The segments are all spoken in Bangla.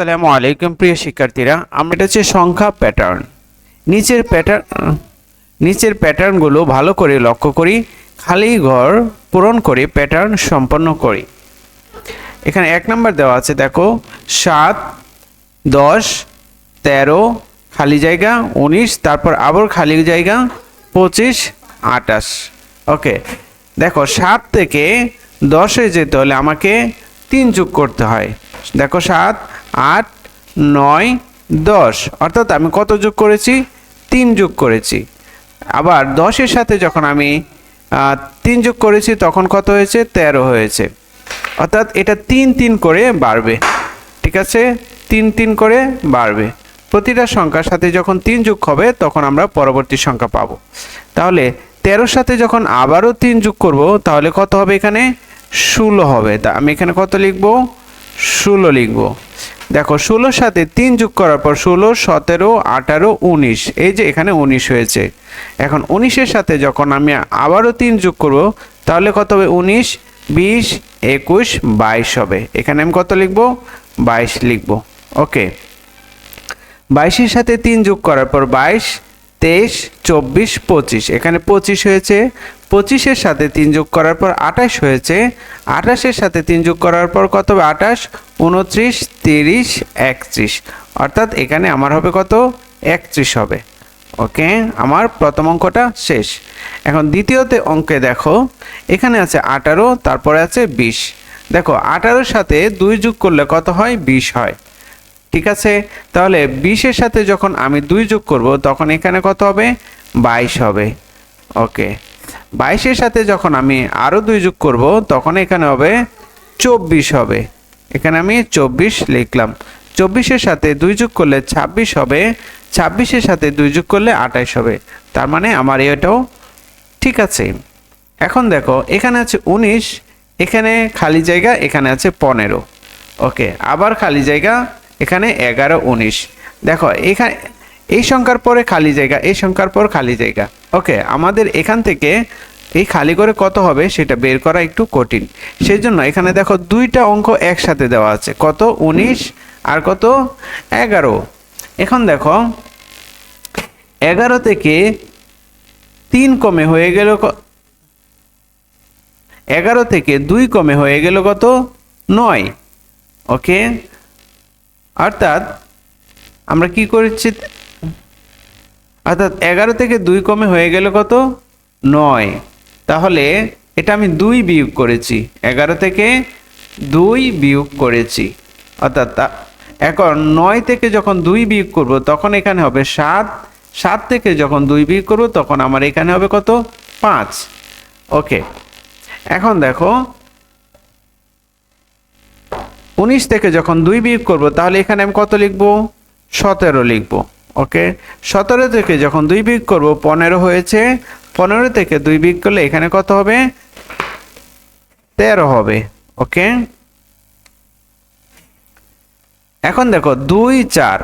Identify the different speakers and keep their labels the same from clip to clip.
Speaker 1: আসসালামু আলাইকুম, প্রিয় শিক্ষার্থীরা। আমরা এটা হচ্ছে সংখ্যা প্যাটার্ন নিচের প্যাটার্ন নিচের প্যাটার্নগুলো ভালো করে লক্ষ্য করি, খালি ঘর পূরণ করে প্যাটার্ন সম্পন্ন করি। এখানে এক নাম্বার দেওয়া আছে, দেখো, সাত, দশ, তেরো, খালি জায়গা, উনিশ, তারপর আবার খালি জায়গা, পঁচিশ আটাশ ওকে, দেখো, সাত থেকে দশে যেতে হলে আমাকে তিন যোগ করতে হয়। দেখো, সাত আট, নয়, দশ। অর্থাৎ আমি কত যোগ করেছি? তিন যোগ করেছি। আবার দশের সাথে যখন আমি তিন যোগ করেছি, তখন কত হয়েছে? তেরো হয়েছে। অর্থাৎ এটা তিন তিন করে বাড়বে। ঠিক আছে? তিন তিন করে বাড়বে। প্রতিটা সংখ্যার সাথে যখন তিন যোগ হবে, তখন আমরা পরবর্তী সংখ্যা পাবো। তাহলে তেরোর সাথে যখন আবারও তিন যোগ করব, তাহলে কত হবে এখানে? ষোলো হবে। তা আমি এখানে কত লিখব? ষোলো লিখব। দেখো ষোলোর সাথে তিন যোগ করার পর ষোলো, সতেরো, আঠারো, উনিশ। এই যে এখানে উনিশ হয়েছে। এখন উনিশের সাথে যখন আমি আবারও তিন যোগ করব, তাহলে কত হবে? উনিশ, বিশ, একুশ, বাইশ হবে। এখানে আমি কত লিখব? বাইশ লিখব। ওকে। বাইশের সাথে তিন যোগ করার পর বাইশ তেইশ, চব্বিশ, পঁচিশ। এখানে পঁচিশ হয়েছে, পঁচিশের সাথে তিন যোগ করার পর আঠাশ হয়েছে। আঠাশের সাথে তিন যোগ করার পর কত হবে? আঠাশ, উনত্রিশ, তিরিশ, একত্রিশ। অর্থাৎ এখানে আমার হবে কত? একত্রিশ হবে। ওকে, আমার প্রথম অঙ্কটা শেষ। এখন দ্বিতীয়তে অঙ্কে দেখো, এখানে আছে আঠারো, তারপরে আছে বিশ। দেখো, আঠারোর সাথে দুই যোগ করলে কত হয়? বিশ হয়। ঠিক আছে? তাহলে বিশের সাথে যখন আমি দুই যোগ করব, তখন এখানে কত হবে? বাইশ হবে। ওকে। বাইশের সাথে যখন আমি আরও দুই যোগ করব, তখন এখানে হবে চব্বিশ হবে। এখানে আমি চব্বিশ লিখলাম। চব্বিশের সাথে দুই যোগ করলে ছাব্বিশ হবে। ছাব্বিশের সাথে দুই যোগ করলে আঠাইশ হবে। তার মানে আমার এটাও ঠিক আছে। এখন দেখো, এখানে আছে উনিশ, এখানে খালি জায়গা, এখানে আছে পনেরো। ওকে, আবার খালি জায়গা এখানে এগারো, উনিশ। দেখো, এখানে, এই সংখ্যার পরে খালি জায়গা, এই সংখ্যার পর খালি জায়গা। ওকে, আমাদের এখান থেকে এই খালি করে কত হবে সেটা বের করা একটু কঠিন। সেই জন্য এখানে দেখো দুইটা অঙ্ক একসাথে দেওয়া আছে। কত? উনিশ আর কত? এগারো। এখন দেখো, এগারো থেকে তিন কমে হয়ে গেল এগারো থেকে দুই কমে হয়ে গেল কত? নয়। ওকে? অর্থাৎ আমরা কি করেছি? অর্থাৎ এগারো থেকে দুই কমে হয়ে গেল কত? নয়। তাহলে এটা আমি দুই বিয়োগ করেছি। এগারো থেকে দুই বিয়োগ করেছি। অর্থাৎ এখন নয় থেকে যখন দুই বিয়োগ করব, তখন এখানে হবে সাত। সাত থেকে যখন দুই বিয়োগ করব, তখন আমার এখানে হবে কত? পাঁচ। ওকে। এখন দেখো উনিশ থেকে যখন দুই বিয়োগ করব, তাহলে এখানে আমি কত লিখব? সতেরো লিখব, ওকে? সতেরো থেকে যখন দুই বিয়োগ করব, পনেরো হয়েছে। পনেরো থেকে দুই বিয়োগ করলে এখানে কত হবে? তেরো হবে, ওকে? এখন দেখো, দুই, চার।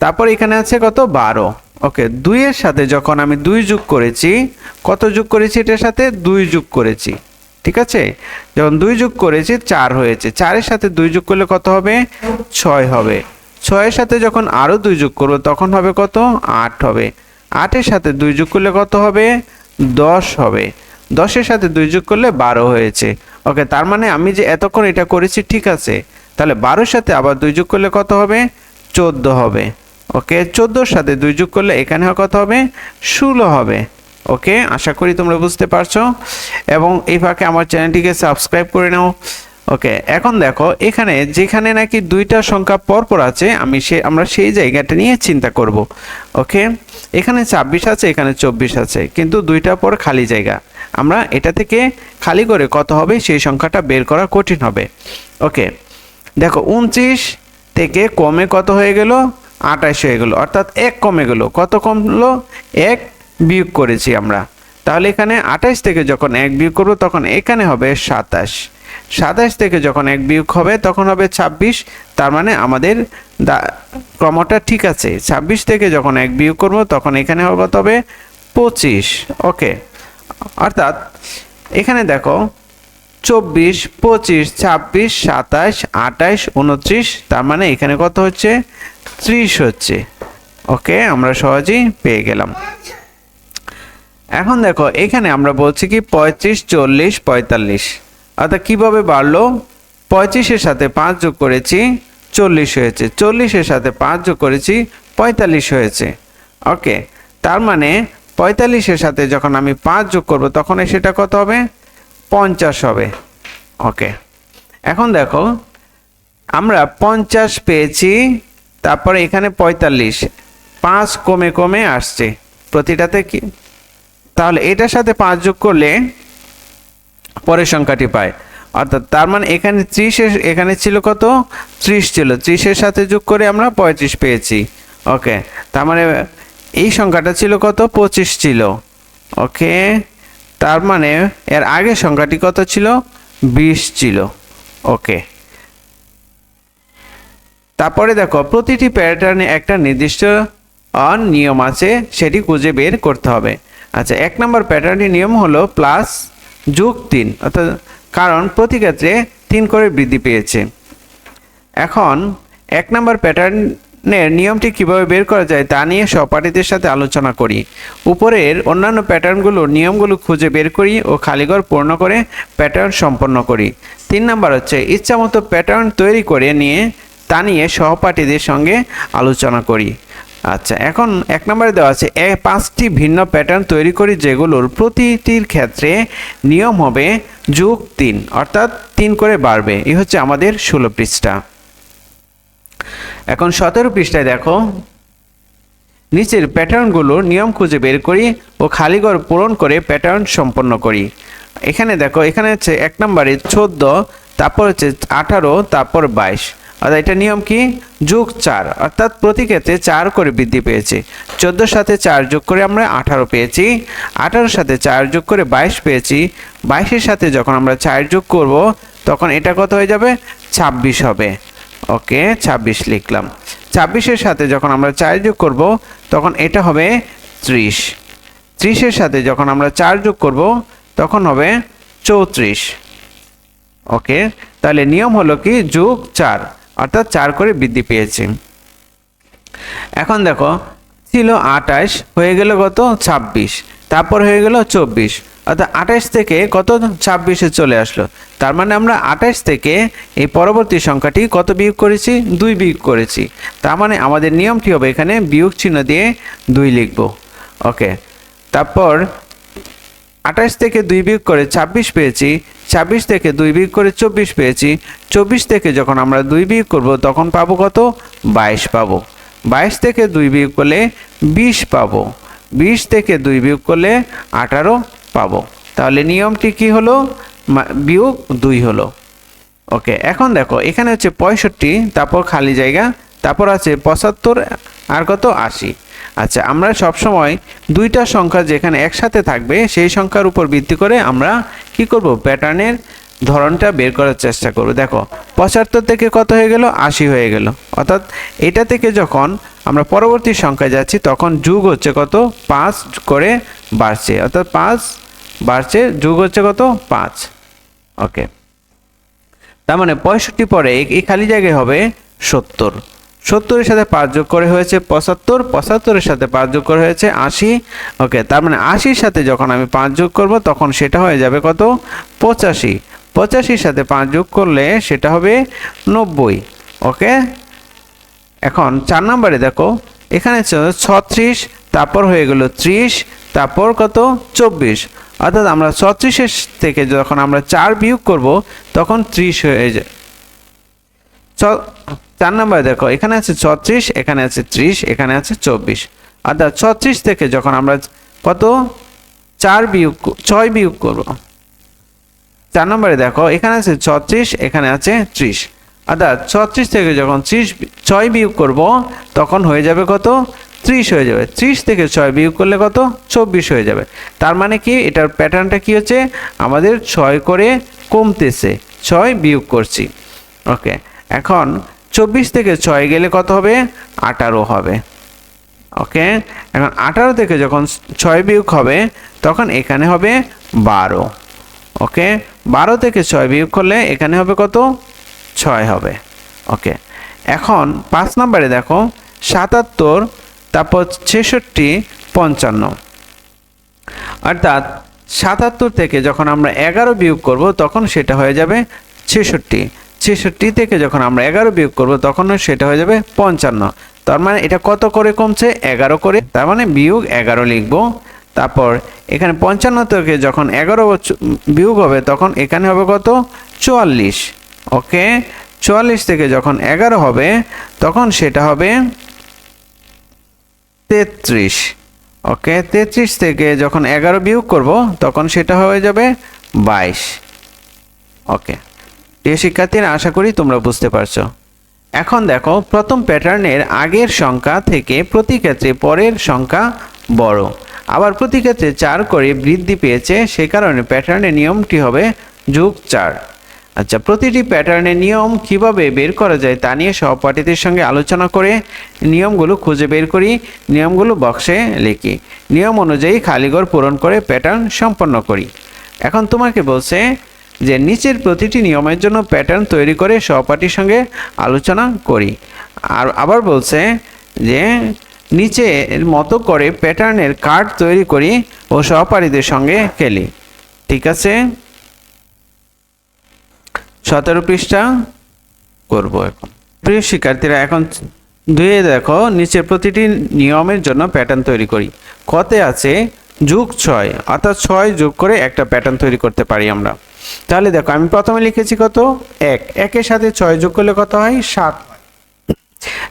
Speaker 1: তারপর এখানে আছে কত? বারো, ওকে? দুইয়ের সাথে যখন আমি দুই যোগ করেছি, কত যোগ করেছি এটার সাথে? দুই যোগ করেছি। ঠিক আছে? যখন দুই যোগ করেছি, চার হয়েছে। চারের সাথে দুই যোগ করলে কত হবে? ছয় হবে। ছয়ের সাথে যখন আরও দুই যোগ করব, তখন হবে কত? আট হবে। আটের সাথে দুই যোগ করলে কত হবে? দশ হবে। দশের সাথে দুই যোগ করলে বারো হয়েছে। ওকে, তার মানে আমি যে এতক্ষণ এটা করেছি, ঠিক আছে? তাহলে বারোর সাথে আবার দুই যোগ করলে কত হবে? চোদ্দ হবে। ওকে, চোদ্দোর সাথে দুই যোগ করলে এখানে কত হবে? ষোলো হবে। ওকে আশা করি তোমরা বুঝতে পারছ। এবং এই ফাঁকে আমার চ্যানেলটিকে সাবস্ক্রাইব করে নাও। ওকে এখন দেখো, এখানে যেখানে নাকি দুইটা সংখ্যা পরপর আছে, আমি সে, আমরা সেই জায়গাটা নিয়ে চিন্তা করব। ওকে এখানে ছাব্বিশ আছে, এখানে চব্বিশ আছে, কিন্তু দুইটা পর খালি জায়গা। আমরা এটা থেকে খালি করে কত হবে? সেই সংখ্যাটা বের করা কঠিন হবে। ওকে দেখো, উনত্রিশ থেকে কমে কত হয়ে গেল? আঠাশ হয়ে গেল। অর্থাৎ এক কমে গেল। কত কমলো? এক বিয়োগ করেছি আমরা। তাহলে এখানে আঠাশ থেকে যখন এক বিয়োগ করব, তখন এখানে হবে সাতাশ। সাতাশ থেকে যখন এক বিয়োগ হবে, তখন হবে ছাব্বিশ। তার মানে আমাদের ক্রমটা ঠিক আছে। ছাব্বিশ থেকে যখন এক বিয়োগ করব, তখন এখানে হবে কত হবে? পঁচিশ। ওকে। অর্থাৎ এখানে দেখো, চব্বিশ, পঁচিশ, ছাব্বিশ, সাতাশ, আঠাশ, উনত্রিশ, তার মানে এখানে কত হচ্ছে? ত্রিশ হচ্ছে। ওকে, আমরা সহজেই পেয়ে গেলাম। এখন দেখো, এখানে আমরা বলছি কি পঁয়ত্রিশ, চল্লিশ, পঁয়তাল্লিশ। অর্থাৎ কীভাবে বাড়লো? পঁয়ত্রিশের সাথে পাঁচ যোগ করেছি, চল্লিশ হয়েছে। চল্লিশের সাথে পাঁচ যোগ করেছি, পঁয়তাল্লিশ হয়েছে। ওকে, তার মানে পঁয়তাল্লিশের সাথে যখন আমি পাঁচ যোগ করব, তখন সেটা কত হবে? পঞ্চাশ হবে। ওকে, এখন দেখো, আমরা পঞ্চাশ পেয়েছি, তারপরে এখানে পঁয়তাল্লিশ। পাঁচ কমে কমে আসছে। প্রতিটাতে কি? তাহলে এটার সাথে পাঁচ যোগ করলে পরের সংখ্যাটি পায়। অর্থাৎ তার মানে এখানে ত্রিশের, এখানে ছিল কত? ত্রিশ ছিল। ত্রিশের সাথে যোগ করে আমরা পঁয়ত্রিশ পেয়েছি। ওকে, তার মানে এই সংখ্যাটা ছিল কত? পঁচিশ ছিল। ওকে, তার মানে এর আগের সংখ্যাটি কত ছিল? বিশ ছিল। ওকে। তারপরে দেখো, প্রতিটি প্যাটার্নে একটা নির্দিষ্ট নিয়ম আছে, সেটি খুঁজে বের করতে হবে। আচ্ছা এক নম্বর প্যাটার্নটির নিয়ম হলো প্লাস যোগ তিন, অর্থাৎ কারণ প্রতি ক্ষেত্রে তিন করে বৃদ্ধি পেয়েছে। এখন, এক নম্বর প্যাটার্নের নিয়মটি কীভাবে বের করা যায় তা নিয়ে সহপাঠীদের সাথে আলোচনা করি। উপরের অন্যান্য প্যাটার্নগুলোর নিয়মগুলো খুঁজে বের করি ও খালিঘর পূর্ণ করে প্যাটার্ন সম্পন্ন করি। তিন নম্বর হচ্ছে, ইচ্ছামতো প্যাটার্ন তৈরি করে নিয়ে তা নিয়ে সহপাঠীদের সঙ্গে আলোচনা করি। আচ্ছা এখন এক নম্বরে দেওয়া আছে পাঁচটি ভিন্ন প্যাটার্ন তৈরি করি যেগুলোর প্রতিটির ক্ষেত্রে নিয়ম হবে যুগ তিন, অর্থাৎ তিন করে বাড়বে। এই হচ্ছে আমাদের ষোলো পৃষ্ঠা। এখন সতেরো পৃষ্ঠায় দেখো, নিচের প্যাটার্নগুলোর নিয়ম খুঁজে বের করি ও খালিঘর পূরণ করে প্যাটার্ন সম্পন্ন করি। এখানে দেখো, এখানে হচ্ছে এক নম্বরে চোদ্দ, তারপর হচ্ছে আঠারো, তারপর বাইশ। অর্থাৎ এটা নিয়ম কি? যোগ চার, অর্থাৎ প্রতি ক্ষেত্রে চার করে বৃদ্ধি পেয়েছে। চোদ্দোর সাথে চার যোগ করে আমরা আঠারো পেয়েছি। আঠারোর সাথে চার যোগ করে বাইশ পেয়েছি। বাইশের সাথে যখন আমরা চার যোগ করব, তখন এটা কত হয়ে যাবে? ছাব্বিশ হবে। ওকে, ছাব্বিশ লিখলাম। ছাব্বিশের সাথে যখন আমরা চার যোগ করব, তখন এটা হবে ত্রিশ। ত্রিশের সাথে যখন আমরা চার যোগ করব, তখন হবে চৌত্রিশ। ওকে, তাহলে নিয়ম হলো কি? যোগ চার। অর্থাৎ চার করে বৃদ্ধি পেয়েছে। এখন দেখো, ছিল আটাশ হয়ে গেল কত? ছাব্বিশ। তারপর হয়ে গেল চব্বিশ। অর্থাৎ আঠাশ থেকে কত ছাব্বিশে চলে আসলো? তার মানে আমরা আঠাশ থেকে এই পরবর্তী সংখ্যাটি কত বিয়োগ করেছি? দুই বিয়োগ করেছি। তার মানে আমাদের নিয়মটি হবে এখানে বিয়োগ চিহ্ন দিয়ে দুই লিখব। ওকে। তারপর আঠাশ থেকে দুই বিয়োগ করে ছাব্বিশ পেয়েছি, ছাব্বিশ থেকে দুই বিয়োগ করে চব্বিশ পেয়েছি, চব্বিশ থেকে যখন আমরা দুই বিয়োগ করব তখন পাবো কত? বাইশ পাবো। বাইশ থেকে দুই বিয়োগ করলে বিশ পাবো। বিশ থেকে দুই বিয়োগ করলে আঠারো পাবো। তাহলে নিয়মটি কি হলো? বিয়োগ দুই হলো। ওকে, এখন দেখো, এখানে হচ্ছে পঁয়ষট্টি, তারপর খালি জায়গা, তারপর আছে পঁচাত্তর, আর কত? আশি। আচ্ছা আমরা সব সময় দুইটা সংখ্যা যেখানে একসাথে থাকবে, সেই সংখ্যার উপর ভিত্তি করে আমরা কি করব? প্যাটার্নের ধরনটা বের করার চেষ্টা করব। দেখো, পঁচাত্তর থেকে কত হয়ে গেল? আশি হয়ে গেল। অর্থাৎ এটা থেকে যখন আমরা পরবর্তী সংখ্যায় যাচ্ছি, তখন যুগ হচ্ছে কত? পাঁচ করে বাড়ছে। অর্থাৎ পাঁচ বাড়ছে, যুগ হচ্ছে কত? পাঁচ। ওকে। তার মানে পঁয়ষট্টি পরে এই খালি জায়গায় হবে সত্তর। সত্তরের সাথে পাঁচ যোগ করে হয়েছে পঁচাত্তর, পঁচাত্তরের সাথে পাঁচ যোগ করে হয়েছে আশি। ওকে, তার মানে আশির সাথে যখন আমি পাঁচ যোগ করব, তখন সেটা হয়ে যাবে কত? পঁচাশি। পঁচাশির সাথে পাঁচ যোগ করলে সেটা হবে নব্বই। ওকে? এখন চার নম্বরে দেখো, এখানে ছত্রিশ, তারপর হয়ে গেল ত্রিশ, তারপর কত? চব্বিশ। অর্থাৎ আমরা ছত্রিশের থেকে যখন আমরা চার বিয়োগ করব, তখন ত্রিশ হয়ে যায়। চার নম্বরে দেখো, এখানে আছে ছত্রিশ, এখানে আছে ত্রিশ, এখানে আছে চব্বিশ। অর্থাৎ ছত্রিশ থেকে যখন আমরা কত? চার বিয়োগ ছয় বিয়োগ করব। চার নম্বরে দেখো, এখানে আছে ছত্রিশ, এখানে আছে ত্রিশ। অর্থাৎ ছত্রিশ থেকে যখন ত্রিশ, ছয় বিয়োগ করব, তখন হয়ে যাবে কত? ত্রিশ হয়ে যাবে। ত্রিশ থেকে ছয় বিয়োগ করলে কত? চব্বিশ হয়ে যাবে। তার মানে কি? এটার প্যাটার্নটা কি হচ্ছে? আমাদের ছয় করে কমতেছে। ছয় বিয়োগ করছি। ওকে, এখন চব্বিশ থেকে ছয় গেলে কত হবে? আঠারো হবে। ওকে? এখন আঠারো থেকে যখন ছয় বিয়োগ হবে, তখন এখানে হবে বারো। ওকে? বারো থেকে ছয় বিয়োগ করলে এখানে হবে কত? ছয় হবে। ওকে? এখন পাঁচ নম্বরে দেখো, সাতাত্তর, তারপর ছেষট্টি, পঞ্চান্ন। অর্থাৎ সাতাত্তর থেকে যখন আমরা এগারো বিয়োগ করব, তখন সেটা হয়ে যাবে ছেষট্টি। ছেষট্টি থেকে যখন আমরা এগারো বিয়োগ করব, তখন সেটা হয়ে যাবে পঞ্চান্ন। তার মানে এটা কত করে কমছে? এগারো করে। তার মানে বিয়োগ এগারো লিখব। তারপর এখানে পঞ্চান্ন থেকে যখন এগারো বিয়োগ হবে, তখন এখানে হবে কত? চুয়াল্লিশ। ওকে? চুয়াল্লিশ থেকে যখন এগারো হবে, তখন সেটা হবে তেত্রিশ। ওকে? তেত্রিশ থেকে যখন এগারো বিয়োগ করব, তখন সেটা হয়ে যাবে বাইশ। ওকে? প্রিয় শিক্ষার্থীরা আশা করি তোমরা বুঝতে পারছ। এখন দেখো, প্রথম প্যাটার্নের আগের সংখ্যা থেকে প্রতি ক্ষেত্রে পরের সংখ্যা বড়। আবার প্রতি ক্ষেত্রে চার করে বৃদ্ধি পেয়েছে সে কারণে প্যাটার্নের নিয়মটি হবে যুগ চার। আচ্ছা প্রতিটি প্যাটার্নের নিয়ম কীভাবে বের করা যায় তা নিয়ে সহপাঠীদের সঙ্গে আলোচনা করে নিয়মগুলো খুঁজে বের করি, নিয়মগুলো বক্সে লিখি। নিয়ম অনুযায়ী খালিঘর পূরণ করে প্যাটার্ন সম্পন্ন করি। এখন তোমাকে বলছে যে নিচের প্রতিটি নিয়মের জন্য প্যাটার্ন তৈরি করে সহপাঠীর সঙ্গে আলোচনা করি। আর আবার বলছে যে নিচে মতো করে প্যাটার্নের কার্ড তৈরি করি ও সহপাঠীদের সঙ্গে খেলি। ঠিক আছে? সতেরো পৃষ্ঠা করব এখন। প্রিয় শিক্ষার্থীরা, এখন ধুয়ে দেখো নিচের প্রতিটি নিয়মের জন্য প্যাটার্ন তৈরি করি। কতে আছে যুগ ছয়, অর্থাৎ ছয় যোগ করে একটা প্যাটার্ন তৈরি করতে পারি আমরা। তাহলে দেখো, আমি প্রথমে লিখেছি কত? এক। একের সাথে ছয় যোগ করলে কত হয়? সাত।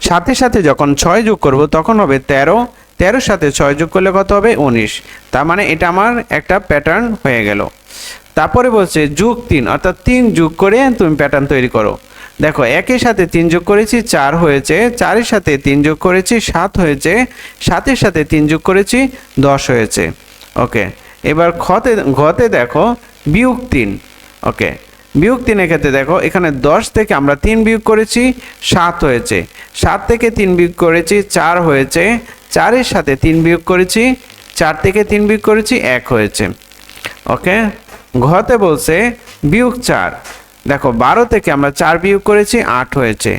Speaker 1: সাথে সাথে যখন ছয় যোগ করব, তখন হবে তেরো। তেরোর সাথে ছয় যোগ করলে কত হবে? উনিশ। তার মানে এটা আমার একটা প্যাটার্ন হয়ে গেল। তারপরে বলছে যুগ তিন, অর্থাৎ তিন যোগ করে তুমি প্যাটার্ন তৈরি করো। দেখো, একের সাথে তিন যোগ করেছি, চার হয়েছে। চারের সাথে তিন যোগ করেছি, সাত হয়েছে। সাতের সাথে তিন যোগ করেছি, দশ হয়েছে। ওকে। এবার খতে ঘতে দেখো বিয়োগ তিন, ওকে? বিয়োগ তিনের ক্ষেত্রে দেখো, এখানে দশ থেকে আমরা তিন বিয়োগ করেছি, সাত হয়েছে। সাত থেকে তিন বিয়োগ করেছি, চার হয়েছে। চারের সাথে তিন বিয়োগ করেছি, চার থেকে তিন বিয়োগ করেছি, এক হয়েছে। ওকে? ঘতে বলছে বিয়োগ চার। দেখো, বারো থেকে আমরা চার বিয়োগ করেছি, আট হয়েছে।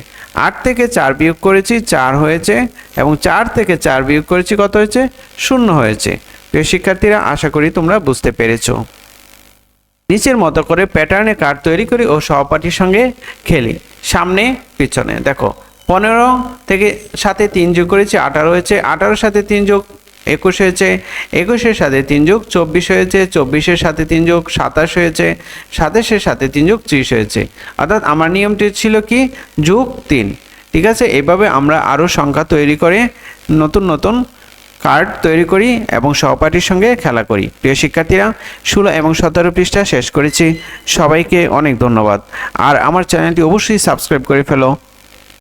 Speaker 1: আট থেকে চার বিয়োগ করেছি, চার হয়েছে এবং চার থেকে চার বিয়োগ করেছি, কত হয়েছে? শূন্য হয়েছে। প্রিয় শিক্ষার্থীরা, আশা করি তোমরা বুঝতে পেরেছ। নিচের মতো করে প্যাটার্নে কার্ড তৈরি করি ও সহপাঠীর সঙ্গে খেলি। সামনে, পিছনে, দেখো, পনেরো থেকে সাথে তিন যোগ করেছি, আঠারো হয়েছে, আঠারোর সাথে তিন যোগ, একুশ হয়েছে, একুশের সাথে তিন যোগ, চব্বিশ হয়েছে, চব্বিশের সাথে তিন যোগ, সাতাশ হয়েছে, সাতাশের সাথে তিন যোগ, ত্রিশ হয়েছে। অর্থাৎ আমার নিয়মটি ছিল কি? যোগ তিন। ঠিক আছে? এভাবে আমরা আরও সংখ্যা তৈরি করে নতুন নতুন কার্ড তৈরি করি এবং সহপাঠীর সঙ্গে খেলা করি। প্রিয় শিক্ষার্থীরা, ষোলো এবং সতেরো পৃষ্ঠা শেষ করেছি। সবাইকে অনেক ধন্যবাদ। আর আমার চ্যানেলটি অবশ্যই সাবস্ক্রাইব করে ফেলো।